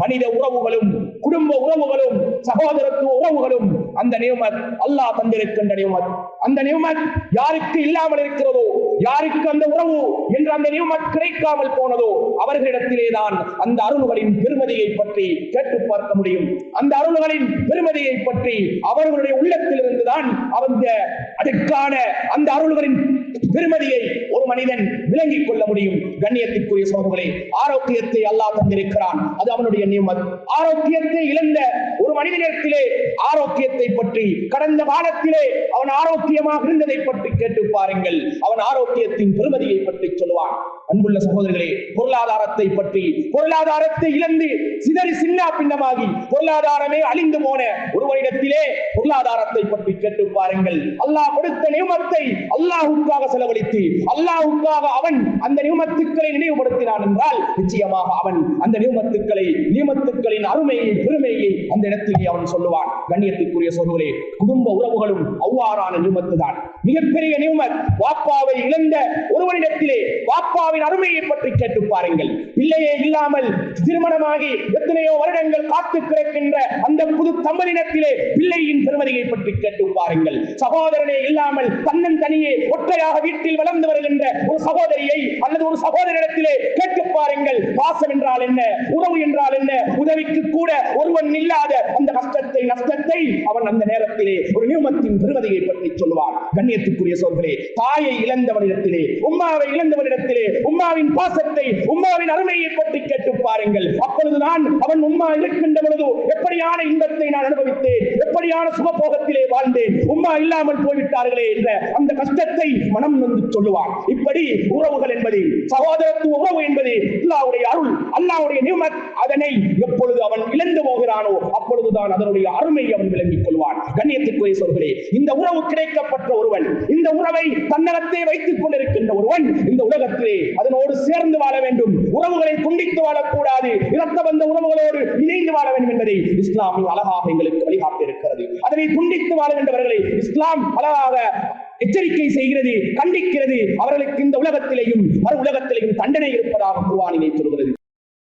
மனித உறவுகளும் குடும்ப உறவுகளும் சகோதரத்துவ உறவுகளும் அந்த நியமத் அல்லாஹ் தந்திருக்கின்ற நியமத். அந்த நியமத் யாருக்கு இல்லாமல் இருக்கிறதோ யாருக்கு அந்த உறவு என்று அந்த நியமத் கிடைக்காமல் போனதோ அவர்களிடத்திலே தான் அந்த அருள்களின் பெருமதியை பற்றி கேட்டு பார்க்க முடியும். அந்த அருள்களின் பெருமதியை பற்றி அவர்களுடைய உள்ளத்திலிருந்து தான் அந்த அதற்கான அந்த அருள்களின் பெருமதியை ஒரு மனிதன் விளங்கிக் கொள்ள முடியும். கண்ணியத்திற்குரிய சோதனை ஆரோக்கியத்தை அல்லாஹ் தந்திருக்கிறான். அது அவனுடைய நியமத். ஆரோக்கியத்தை இழந்த ஒரு மனிதனிடத்திலே ஆரோக்கியத்தை பற்றி கடந்த காலத்திலே அவன் ஆரோக்கியமாக இருந்ததை பற்றி கேட்டு பாருங்கள். அவன் ஆரோக்கியத்தின் பெருமதியை பற்றி சொல்லுவான். அன்புள்ள சகோதரர்களே பொருளாதாரத்தை பற்றி பொருளாதாரத்தை இழந்து சிதறி சின்ன பின்னமாகி பொருளாதாரமே அழிந்து போன ஒருவரிடத்திலே பொருளாதாரத்தை பற்றி கேட்டு பாருங்கள். அல்லாஹ் கொடுத்த நியமத்தை அல்லாஹுக்காக செலவழித்து அல்லாஹுக்காக அவன் அந்த நியமத்துக்களை நினைவுபடுத்தினான் என்றால் நிச்சயமாக அவன் அந்த நியமத்துக்களை நியமத்துக்களின் அருமையை பெருமையை அந்த இடத்திலே அவன் சொல்லுவான். கண்ணியத்துக்குரிய சொல்களே குடும்ப உறவுகளும் அவ்வாறான நியமத்து தான் மிகப்பெரிய நியமத் வாப்பாவை இழந்த ஒருவரிடத்திலே வாப்பாவின் அருமையை பற்றி கேட்டு பாருங்கள். பிள்ளையே இல்லாமல் திருமணமாகி எத்தனையோ வருடங்கள் காத்து கிடக்கின்ற அந்த புது தம்பதியினத்திலே பிள்ளையின் பெருமதியை பற்றி கேட்டு பாருங்கள். சகோதரனே இல்லாமல் தன்னன் தனியே ஒற்றையாக வீட்டில் வளர்ந்து வருகின்ற ஒரு சகோதரியை அல்லது ஒரு சகோதரிடத்திலே கேட்டு பாருங்கள். பாசம் என்றால் என்ன? உறவு என்றால் என்ன? உதவிக்கு கூட ஒருவன் இல்லாத அந்த கஷ்டத்தை நஷ்டத்தை அவன் அந்த நேரத்திலே ஒரு நியமத்தின் பெருமதியை பற்றி சொல்வான் கண்ணியத்துக்குரிய சொல்களே தாயை இழந்தவனிடத்திலே உம்மாவை இழந்தவனிடத்திலே உம்மாவின் பாசத்தை உம்மாவின் அருமையை பற்றி கேட்டு பாருங்கள். அப்பொழுதுதான் அவன் உம்மா இருக்கின்ற பொழுது எப்படியான இன்பத்தை நான் அனுபவித்தேன் எப்படியான சுகபோகத்திலே வாழ்ந்தேன் உம்மா இல்லாமல் போய்விட்டார்களே என்ற அந்த கஷ்டத்தை மனம் வந்து சொல்லுவான். இப்படி உறவுகள் என்பது சகோதரத்துவ உறவு என்பது அல்லாவுடைய அருள் அல்லாவுடைய நியமத் அதனை எப்பொழுது அவன் இழந்து போகிறானோ அப்பொழுதுதான் அதனுடைய அருமை அவன் விளங்கிக் கொள்வான். கண்ணியத்திற்குரிய சொல்களே இந்த உறவு கிடைக்கப்பட்ட ஒருவன் இந்த உறவை தன்னகத்தை வைத்துக் கொண்டிருக்கின்ற ஒருவன் இந்த உலகத்திலே அதனோடு சேர்ந்து வாழ வேண்டும். உறவுகளை துண்டித்து வாழக்கூடாது. இறந்த வந்த உறவுகளோடு இணைந்து வாழ வேண்டும் என்பதை இஸ்லாம் அழகாக எங்களுக்கு வழிகாட்டியிருக்கிறது. அதனை துண்டித்து வாழ வேண்டவர்களை இஸ்லாம் அழகாக எச்சரிக்கை செய்கிறது கண்டிக்கிறது. அவர்களுக்கு இந்த உலகத்திலேயும் மறு உலகத்திலேயும் தண்டனை இருப்பதாக குருவானினை சொல்கிறது.